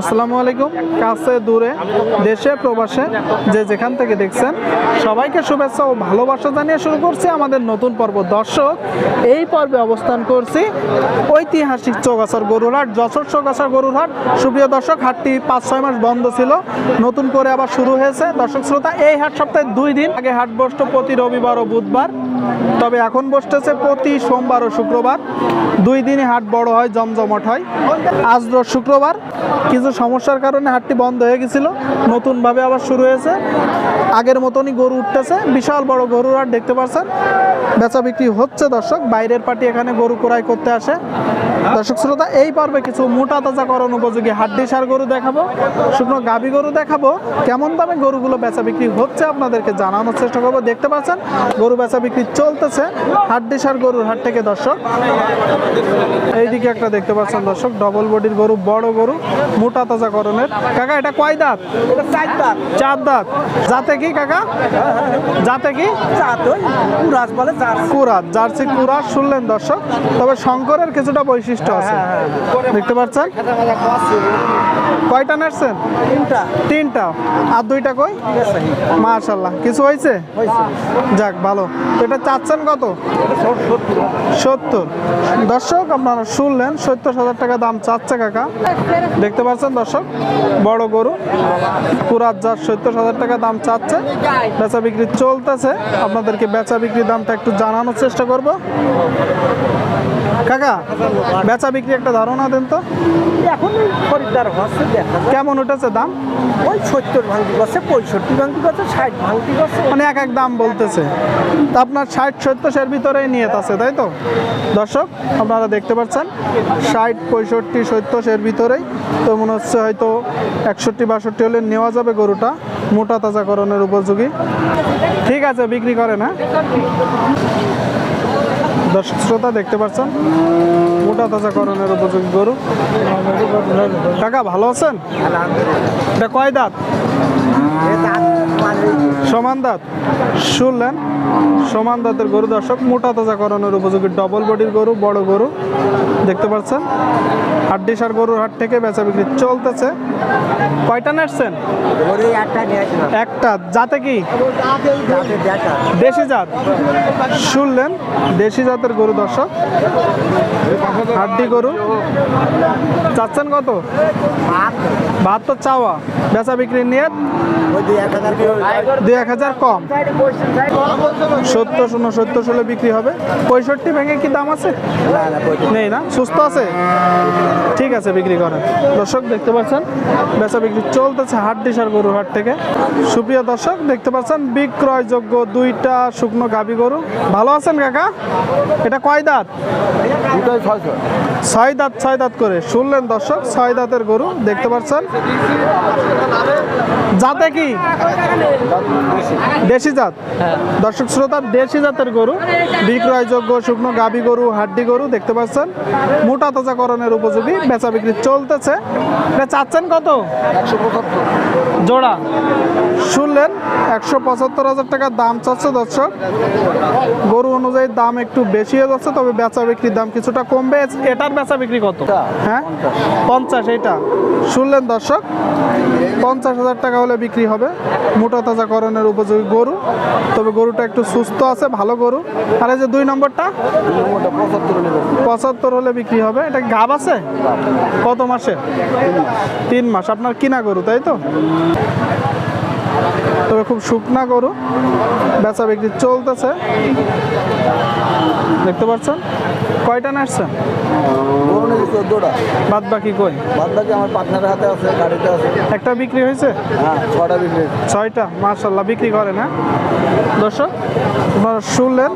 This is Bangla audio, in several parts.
আসসালামু আলাইকুম। কাছে, দূরে, দেশে, প্রবাসে, যে যেখান থেকে দেখছেন, সবাইকে শুভেচ্ছা ও ভালোবাসা জানিয়ে শুরু করছি আমাদের নতুন পর্ব। দর্শক, এই পর্বে অবস্থান করছি ঐতিহাসিক চৌগাছার গরুরহাট যশোর চৌগাছার গরুরহাট সুপ্রিয় দর্শক, হাটটি পাঁচ, ছয় মাস বন্ধ ছিল, নতুন করে আবার শুরু হয়েছে। দর্শক, শ্রোতা, এই হাট সপ্তাহে দুই দিন আগে হাট বসতো প্রতি রবিবার ও বুধবার। তবে এখন বসতেছে প্রতি সোমবার ও শুক্রবার। দুই দিনে হাট বড় হয়, জমজমট হয়। আজ রোজ শুক্রবার। কিছু সমস্যার কারণে হাটটি বন্ধ হয়ে গেছিল। নতুনভাবে আবার শুরু হয়েছে। আগের মতনই গরু উঠতেছে। বিশাল বড় গরুর হাট দেখতে পাচ্ছেন বেচা বিক্রি হচ্ছে দর্শক। বাইরের পার্টি এখানে গরু ক্রয় করতে আসে। দর্শক শ্রোতা এই পর্বে কিছু মোটা তাজাকরণ উপযোগী হাড্ডি সার গরু দেখাবো শুকনো গাভী গরু দেখাবো কেমন দামে গরুগুলো বেচা বিক্রি হচ্ছে আপনাদেরকে জানানোর চেষ্টা করব। দেখতে পাচ্ছেন গরু বেচা বিক্রি চলতেছে হাড্ডি সার গরুর হাট থেকে দর্শক। এইদিকে একটা দেখতে পাচ্ছেন দর্শক ডবল বডির গরু বড় গরু মোটা তাজা করণের। কাকা এটা কয় দাঁত? এটা চার দাঁত। যাতে কি কাকা? যাতে কি? কুরাস বলে কুরাত জার্সি কুরাত শুনলেন দর্শক। তবে শঙ্করের কিছুটা বৈশিষ্ট্য আছে। দেখতে পাচ্ছেন? কয়টা নাড়ছেন তিনটা। তিনটা। আর দুইটা কই? মাশাল্লাহ কিছু হয়েছে? যাক ভালো। তো এটা চাচ্ছেন কত? সত্তর। দর্শক আপনারা শুনলেন সত্তর হাজার টাকা দাম চাচ্ছে কাকা। দেখতে পাচ্ছেন দর্শক? বড় গরু। পুরাত যার সত্তর হাজার টাকা দাম চাচ্ছে। বেচা বিক্রি চলতেছে। আপনাদেরকে বেচা বিক্রির দামটা একটু জানানোর চেষ্টা করব। কাকা বেচা বিক্রি একটা ধারণা দেন তো। এখন খরিদ্দার হচ্ছে দেখা কেমন উঠেছে দাম? ওই সত্তর ভাঙতি করছে পঁয়ষট্টি ভাঙতি করছে ষাট ভাঙতি করছে। মানে এক এক দাম বলতেছে। তা আপনার ষাট সত্তর ভিতরেই নিয়ত আছে তাই তো? দর্শক আপনারা দেখতে পাচ্ছেন ষাট পঁয়ষট্টি সত্তর এর ভিতরেই। তো মনে হচ্ছে হয়তো একষট্টি বাষট্টি হলে নেওয়া যাবে গরুটা মোটা তাজাকরণের উপযোগী। ঠিক আছে বিক্রি করেন হ্যাঁ? দর্শক শ্রোতা দেখতে পাচ্ছেন? মোটা তাজা করণের উপযোগী গরু। কাকা, ভালো আছেন? এটা কয় দাঁত? সমান দাঁত। শুনলেন? সমান দাঁতের গরু দর্শক, মোটা তাজাকরণের উপযোগী ডবল বডির গরু, বড় গরু, দেখতে পাচ্ছেন? হাড্ডি সার গরুর হাট থেকে বেচা বিক্রি চলতেছে। কয়টা নেটছেন একটা। যাতে কি? দেশি জাত। শুনলেন? দেশি জাতের গরু দর্শক। হাড্ডি গরু। চাচ্ছেন কত? ভাত বাহাত্তর চাওয়া। বেচা বিক্রি নিয়ে দুই এক হাজার কম। সত্তর শূন্য সত্তর ষোলো বিক্রি হবে। পঁয়ষট্টি ভেঙে কি দাম আছে। নেই না? সুস্থ আছে? ঠিক আছে বিক্রি করেন। দর্শক দেখতে পাচ্ছেন? বেচা বিক্রি চলতেছে হাট ডিসার গরুর হাট থেকে। সুপ্রিয় দর্শক দেখতে পাচ্ছেন? বিক্রয়যোগ্য দুইটা শুকনো গাবি গরু। ভালো আছেন কাকা? এটা কয় দাঁত। ছয় দাঁত ছয় দাঁত করে। শুনলেন দর্শক ছয় দাঁতের গরু দেখতে পাচ্ছেন? যাতে কি? দেশি জাত? দর্শক শ্রোতা দেশি জাতের গরু বিক্রয়যোগ্য শুকনো গাবি গরু হাড্ডি গরু দেখতে পাচ্ছেন। মোটা তাজাকরণের উপযোগী বেচা বিক্রি চলতেছে। এটা চাচ্ছেন কত? জোড়া। শুনলেন একশো পঁচাত্তর হাজার টাকা দাম চাচ্ছে দর্শক। গরু অনুযায়ী দাম একটু বেশি হয়ে যাচ্ছে তবে বেচা বিক্রির দাম কিছুটা কমবে। এটার বেচা বিক্রি কত? হ্যাঁ? পঞ্চাশ এটা শুনলেন দর্শক পঞ্চাশ হাজার টাকা হলে বিক্রি হবে। মোটা তাজাকরণের উপযোগী গরু। তবে গরুটা একটু সুস্থ আছে, ভালো গরু। আর এই যে দুই নম্বরটা? পঁচাত্তর হলে বিক্রি হবে। এটা গাব আছে? কত মাসে? তিন মাস। আপনার কিনা গরু, তাই তো? তবে খুব শুকনা গরু। বেচা বিক্রি চলতেছে। দেখতে পাচ্ছেন? কয়টা নাচছেন চোদ্দোটা। বাদ বাকি কই? বাদ বাকি আমার পার্টনারের হাতে আছে গাড়িতে আছে। একটা বিক্রি হয়েছে? হ্যাঁ ছটা বিক্রি ছয়টা? মার্শাল্লাহ বিক্রি করে না? দর্শক তোমার শুনলেন?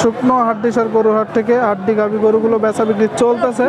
শুকনো হাড্ডিসার গরুর হাট থেকে হাড্ডি গাভি গরুগুলো বেচা বিক্রি চলতেছে।